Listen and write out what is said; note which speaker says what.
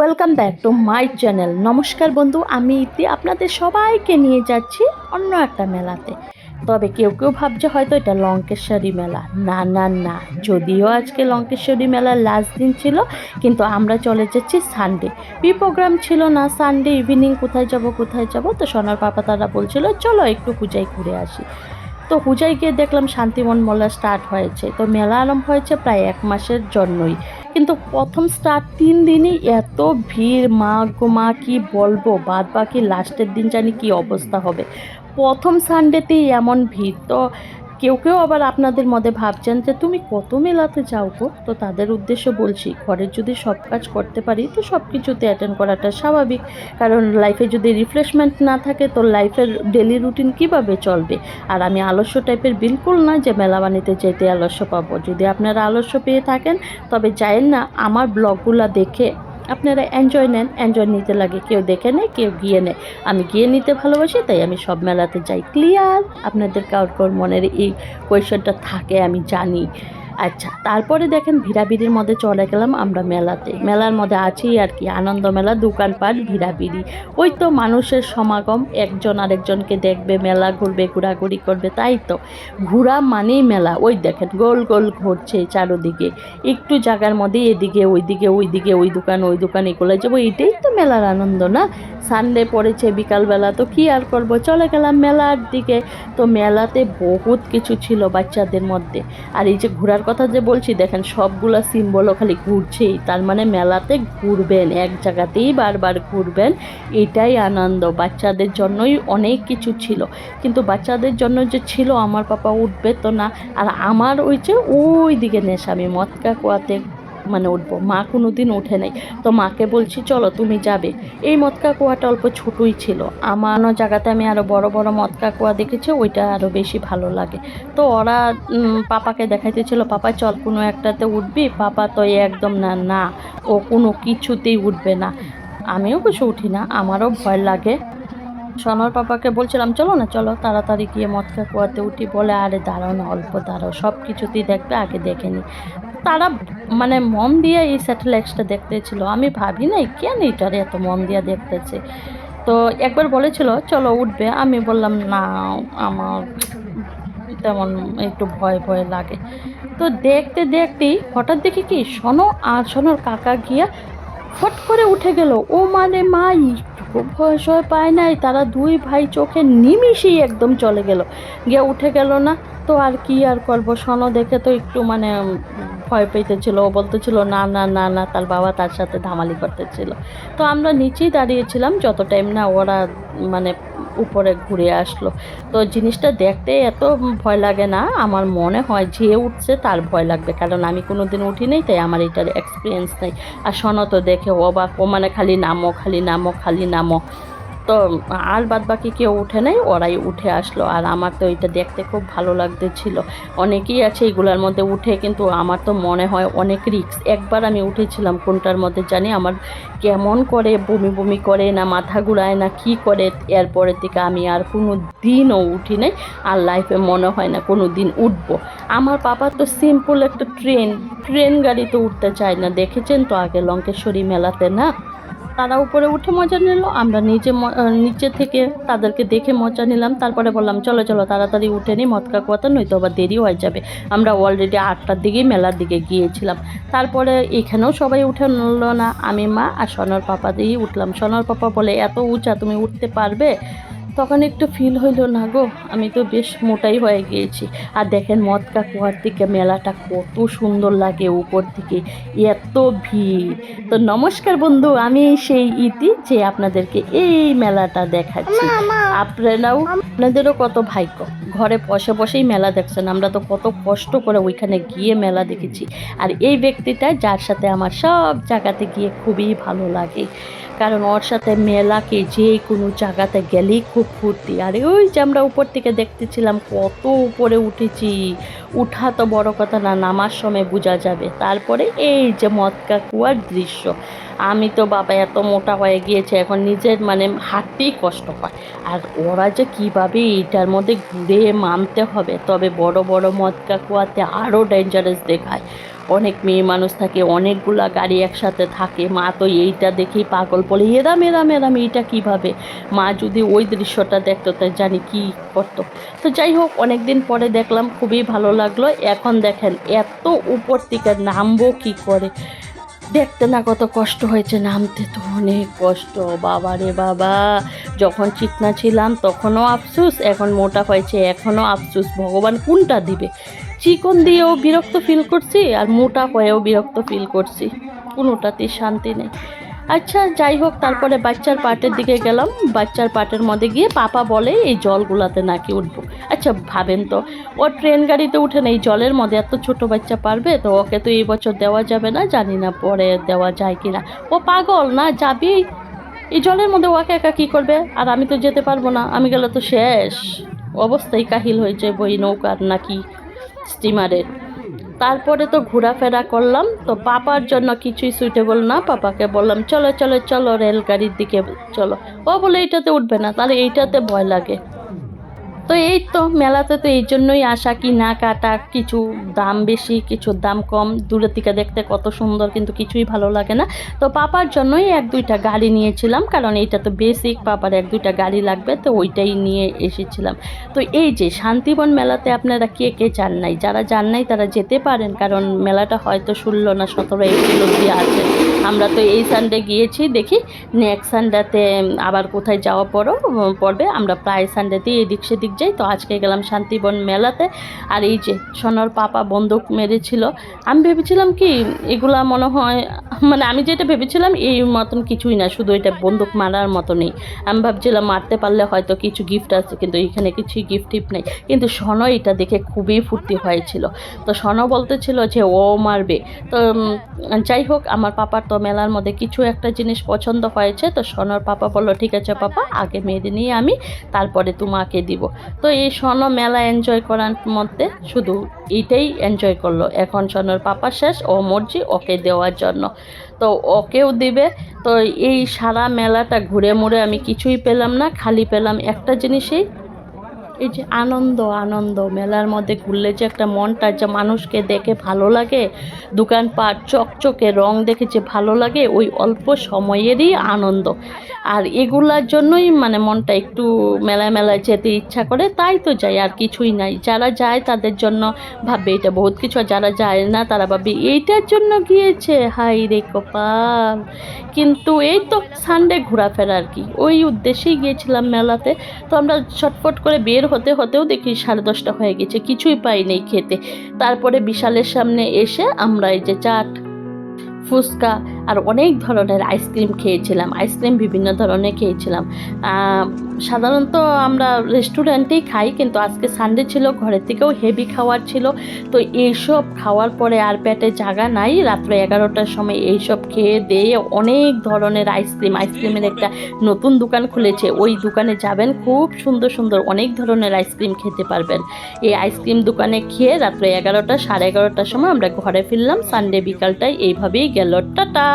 Speaker 1: Welcome back to my channel নমস্কার বন্ধু, আমি ইতি। আপনাদের সবাইকে নিয়ে যাচ্ছি অন্য একটা মেলাতে। তবে কেউ কেউ ভাবছে হয়তো এটা লঙ্কেশ্বরী মেলা। না না না, যদিও আজকে লঙ্কেশ্বরী মেলার লাস্ট দিন ছিল, কিন্তু আমরা চলে যাচ্ছি সানডে বি প্রোগ্রাম ছিল না সানডে ইভিনিং কোথায় যাব কোথায় যাব, তো সোনার পাপা তারা বলছিল, চলো একটু পূজায় ঘুরে আসি। তো হুজাই গিয়ে দেখলাম শান্তিমন মেলা স্টার্ট হয়েছে। তো মেলা আরম্ভ হয়েছে প্রায় এক মাসের জন্যই। কিন্তু প্রথম স্টার তিন দিনই এত ভিড়, মা গো, মা, কী বলব? বাদ বাকি লাস্টের দিন জানি কি অবস্থা হবে। প্রথম সানডেতেই এমন ভিড়, তো কেউ কেউ আবার আপনাদের মধ্যে ভাবছেন যে তুমি কত মেলাতে যাও গো? তো তাদের উদ্দেশ্য বলছি ঘরের যদি সব কাজ করতে পারি, তো সব কিছুতে অ্যাটেন্ড করাটা স্বাভাবিক। কারণ লাইফে যদি রিফ্রেশমেন্ট না থাকে, তো লাইফের ডেলি রুটিন কীভাবে চলবে? আর আমি আলস্য টাইপের বিলকুল না যে মেলা বানিতে যেতে আলস্য পাবো। যদি আপনারা আলস্য পেয়ে থাকেন, তবে চাইেন না, আমার ব্লগগুলো দেখে আপনারা এনজয় নেন এনজয় নিতে লাগে, কেউ দেখে নেয়, কেউ গিয়ে নেয়। আমি গিয়ে নিতে ভালোবাসি, তাই আমি সব মেলাতে যাই। ক্লিয়ার আপনাদের কারোর মনের এই কোয়েশনটা থাকে, আমি জানি। আচ্ছা তারপরে দেখেন ভিড়াভিড়ির মধ্যে চলে গেলাম আমরা মেলাতে। মেলার মধ্যে আছেই আর কি, আনন্দ মেলা, দোকানপাট ভিড়াভিড়ি ওই তো মানুষের সমাগম, একজন আরেকজনকে দেখবে, মেলা ঘুরবে, ঘোরাঘুরি করবে, তাই তো। ঘোরা মানেই মেলা, ওই দেখেন গোল গোল ঘুরছে চারোদিকে। একটু জায়গার মধ্যে এদিকে, ওইদিকে ওইদিকে, ওই দোকান ওই দোকান, এগুলো যাব, এটাই তো মেলার আনন্দ না? সানডে পড়েছে, বিকালবেলা তো কি আর করব? চলে গেলাম মেলার দিকে। তো মেলাতে বহুত কিছু ছিল বাচ্চাদের মধ্যে। আর এই যে ঘোরার কথা যে বলছি, দেখেন সবগুলা সিম্বলও খালি ঘুরছেই। তার মানে মেলাতে ঘুরবেন, এক জায়গাতেই বারবার ঘুরবেন, এটাই আনন্দ। বাচ্চাদের জন্যই অনেক কিছু ছিল। কিন্তু বাচ্চাদের জন্য যে ছিল, আমার পাপা উঠবে তো না। আর আমার ওই যে ওই দিকে নেশা আমি মৎকা কোয়াতে মানে উঠবো। মা কোনো দিন ওঠে নাই। তো মাকে বলছি, চলো তুমি যাবে। এই মৎকা কুয়াটা অল্প ছোটই ছিল। আমার জায়গাতে আমি আরও বড় বড় মৎকা কুয়া দেখেছি, ওইটা আরও বেশি ভালো লাগে। তো ওরা পাপাকে দেখাইতেছিল, পাপা, চল কোনো একটাতে উঠবি। পাপা তো একদম না না, ও কোনো কিছুতেই উঠবে না। আমিও কিছু উঠি না, আমারও ভয় লাগে। সোনার পাপাকে বলছিলাম, চলো না, চলো তাড়াতাড়ি গিয়ে মটকা কুয়াতে উঠি। বলে, আরে দাঁড়াও না, অল্প দাঁড়াও সব কিছুতেই দেখবে, আগে দেখে নি। তারা মানে মন দিয়ে এই স্যাটেলাইটসটা দেখতেছিল। আমি ভাবি নাই, কেন এটারে এত মন দিয়ে দেখতেছে? তো একবার বলেছিল, চলো উঠবে। আমি বললাম, না, আমার তেমন একটু ভয় ভয় লাগে। তো দেখতে, দেখতেই হঠাৎ দেখি কি শোনো আর শোনোর কাকা গিয়া ফট করে উঠে গেল। ও মানে মা একটু ভয়, সয় পায় নাই? তারা দুই ভাই চোখে নিমিশেই একদম চলে গেল। গিয়ে উঠে গেল না, তো আর কি আর করব? শোনো দেখে তো একটু মানে ভয় পেতেছিল। ও বলতেছিল, না না না না, তার বাবা তার সাথে ধামালি করতেছিল। তো আমরা নিচেই দাঁড়িয়েছিলাম যত টাইম না ওরা মানে উপরে ঘুরে আসলো। তো জিনিসটা দেখতে এত ভয় লাগে না, আমার মনে হয় যে উঠছে তার ভয় লাগবে। কারণ আমি কোনো দিন উঠি নাই, তাই আমার এটার এক্সপিরিয়েন্স নেই। আর শোনো তো দেখে অবাক, ও মানে খালি নামো খালি নামো খালি নামো। তো আর বাদ বাকি কেউ উঠে নাই, ওরাই উঠে আসলো। আর আমার তো এটা দেখতে খুব ভালো লাগতেছিল। অনেকেই আছে এগুলোর মধ্যে উঠে, কিন্তু আমার তো মনে হয় অনেক রিক্স একবার আমি উঠেছিলাম কোনটার মধ্যে জানি আমার কেমন করে বমি বমি করে না, মাথা ঘুরায় না, কি করে। এরপরের থেকে আমি আর কোনো দিনও উঠি নাই। আর লাইফে মনে হয় না কোনো দিন উঠবো। আমার পাপা তো সিম্পল একটা ট্রেন ট্রেন গাড়িতে উঠতে চায় না। দেখেছেন তো আগে লঙ্কেশ্বরী মেলাতে না? তারা উপরে উঠে মজা নিল। আমরা নিচে নিচে থেকে তাদেরকে দেখে মজা নিলাম। তারপরে বললাম, চলো চলো, তাড়াতাড়ি উঠে নিই মদ কুয়াতে নয়তো আবার দেরি হয়ে যাবে। আমরা অলরেডি আটটার দিকেই মেলার দিকে গিয়েছিলাম। তারপরে এখানেও সবাই উঠে নিল না। আমি, মা আর সোনার পাপা দিয়েই উঠলাম। সোনার পাপা বলে, এত উঁচা তুমি উঠতে পারবে? তখন একটু ফিল হইল, না গো, আমি তো বেশ মোটাই হয়ে গিয়েছি। আর দেখেন মদকা কুয়ার দিকে মেলাটা কত সুন্দর লাগে উপর থেকে এত ভিড়। তো নমস্কার বন্ধু, আমি সেই ইতি যে আপনাদেরকে এই মেলাটা দেখাচ্ছি। আপনারাও, আপনাদেরও কত ভাগ্য। ঘরে বসে বসেই মেলা দেখছেন, আমরা তো কত কষ্ট করে ওইখানে গিয়ে মেলা দেখেছি। আর এই ব্যক্তিটা যার সাথে আমার সব জায়গাতে গিয়ে খুবই ভালো লাগে। কারণ ওর সাথে মেলাকে যে কোনো জায়গাতে গেলেই খুব ফুর্তি। আর ওই যে আমরা উপর থেকে দেখতেছিলাম কত উপরে উঠেছি। উঠা তো বড় কথা না, নামার সময় বোঝা যাবে। তারপরে এই যে মদকা কুয়ার দৃশ্য। আমি তো বাবা এত মোটা হয়ে গিয়েছে, এখন নিজের মানে হাঁটতেই কষ্ট পায়। আর ওরা যে কীভাবে এইটার মধ্যে ঘুরে মানতে হবে, তবে বড় বড় মদকা কুয়াতে আরও ডেঞ্জারাস দেখায়। অনেক মেয়ে মানুষ থাকে, অনেকগুলা গাড়ি একসাথে থাকে। মা তো এইটা দেখেই পাগল বলে এরাম এরাম এরাম এইটা কীভাবে? মা যদি ওই দৃশ্যটা দেখতো তাই জানি কি করতো। তো যাই হোক অনেক দিন পরে দেখলাম, খুবই ভালো লাগল। এখন দেখেন, এত উপর থেকে নামবো কি করে? দেখতে না কত কষ্ট হয়েছে, নামতে তো অনেক কষ্ট। বাবা রে বাবা! যখন চিকনা ছিলাম, তখনও আফসুস, এখন মোটা হয়েছে, এখনও আফসুস। ভগবান কোনটা দিবে? চিকন দিয়েও বিরক্ত ফিল করছি আর মোটা হয়েও বিরক্ত ফিল করছি। কোনোটাতেই শান্তি নেই। আচ্ছা যাই হোক, তারপরে বাচ্চার পার্টের দিকে গেলাম। বাচ্চার পার্টের মধ্যে গিয়ে পাপা বলে, এই জলগুলাতে নাকি উঠবো। আচ্ছা ভাবেন তো, ও ট্রেন গাড়িতে উঠে না এই জলের মধ্যে এত ছোট বাচ্চা পারবে? তো ওকে তো এই বছর দেওয়া যাবে না, জানি না পরে দেওয়া যায় কি না ও পাগল না, যাবি? এই জলের মধ্যে ওকে একা কী করবে? আর আমি তো যেতে পারব না, আমি গেলে তো শেষ। অবস্থাই কাহিল হয়েছে বই নৌকার নাকি স্টিমারের তারপরে তো ঘোরাফেরা করলাম, তো পাপার জন্য কিছুই সুইটেবল না। পাপাকে বললাম, চলো চলো চলো রেলগাড়ির দিকে, চলো। ও বলে, এইটাতে উঠবে না, তাহলে এইটাতে ভয় লাগে। এই তো মেলাতে তো এই জন্যই আসা কি না কাটা, কিছু দাম বেশি কিছুর দাম কম। দূরের থেকে দেখতে কত সুন্দর, কিন্তু কিছুই ভালো লাগে না। তো পাপার জন্যই এক দুইটা গাড়ি নিয়েছিলাম, কারণ এইটা তো বেসিক পাপার এক দুইটা গাড়ি লাগবে, তো ওইটাই নিয়ে এসেছিলাম। তো এই যে শান্তিবন মেলাতে আপনারা কে কে যান নাই? যারা যান নাই তারা যেতে পারেন, কারণ মেলাটা হয়তো ষোলো না সতেরো এপ্রিল অব্দি আছে। আমরা তো এই সানডে গিয়েছি, দেখি নেক্সট সানডেতে আবার কোথায় যাওয়া পরও পড়বে আমরা প্রায় সানডেতেই এদিক সেদিক যাই। তো আজকে গেলাম শান্তিবন মেলাতে। আর এই যে সোনার পাপা বন্দুক মেরেছিল, আমি ভেবেছিলাম কি এগুলা মনে হয় মানে আমি যেটা ভেবেছিলাম এই মতন কিছুই না, শুধু এটা বন্দুক মারার মতনই। আমি ভাবছিলাম মারতে পারলে হয়তো কিছু গিফট আছে, কিন্তু এখানে কিছুই গিফট টিফট নেই। কিন্তু সন এটা দেখে খুবই ফুর্তি হয়েছিল। তো সন বলতেছিল যে ও মারবে। তো যাই হোক, আমার পাপার তো মেলার মধ্যে কিছু একটা জিনিস পছন্দ হয়েছে, তো সনর পাপা বলল, ঠিক আছে পাপা, আগে মেয়েদের নিয়ে আমি তারপরে তোমাকে দিব। তো এই সন মেলা এনজয় করার মধ্যে শুধু এইটাই এনজয় করল। এখন সনর পাপা শেষ, ও মর্জি ওকে দেওয়ার জন্য। তো ওকেও দিবে। তো এই সারা মেলাটা ঘুরে মুড়ে আমি কিছুই পেলাম না, খালি পেলাম একটা জিনিসই এই যে আনন্দ আনন্দ। মেলার মধ্যে ঘুরলে যে একটা মনটা, যে মানুষকে দেখে ভালো লাগে, দোকানপাট চকচকে রং দেখে যে ভালো লাগে, ওই অল্প সময়েরই আনন্দ। আর এগুলার জন্যই মানে মনটা একটু মেলায় মেলায় যেতে ইচ্ছা করে, তাই তো যাই, আর কিছুই নাই। যারা যায় তাদের জন্য ভাববে, এটা বহুত কিছু। আর যারা যায় না, তারা ভাববে, এইটার জন্য গিয়েছে? হাই রে কপাল। কিন্তু এই তো সানডে ঘোরাফেরা আর কি। ওই উদ্দেশ্যেই গিয়েছিলাম মেলাতে। তো আমরা ছটফট করে বের হতে হতেও দেখি সাড়ে দশটা হয়ে গেছে, কিছুই পাই নেই খেতে। তারপরে বিশালের সামনে এসে আমরা এই যে চাট, ফুচকা আর অনেক ধরনের আইসক্রিম খেয়েছিলাম আইসক্রিম বিভিন্ন ধরনের খেয়েছিলাম। সাধারণত আমরা রেস্টুরেন্টেই খাই, কিন্তু আজকে সানডে ছিল, ঘরের থেকেও হেভি খাওয়ার ছিল। তো এইসব খাওয়ার পরে আর পেটে জায়গা নাই, রাত্রে এগারোটার সময় এইসব খেয়ে দিয়ে অনেক ধরনের আইসক্রিম আইসক্রিমের একটা নতুন দোকান খুলেছে। ওই দোকানে যাবেন, খুব সুন্দর সুন্দর অনেক ধরনের আইসক্রিম খেতে পারবেন। এই আইসক্রিম দোকানে খেয়ে রাত্রে এগারোটা, সাড়ে এগারোটার সময় আমরা ঘরে ফিরলাম। সানডে বিকালটায় এইভাবেই গেল। টাটা!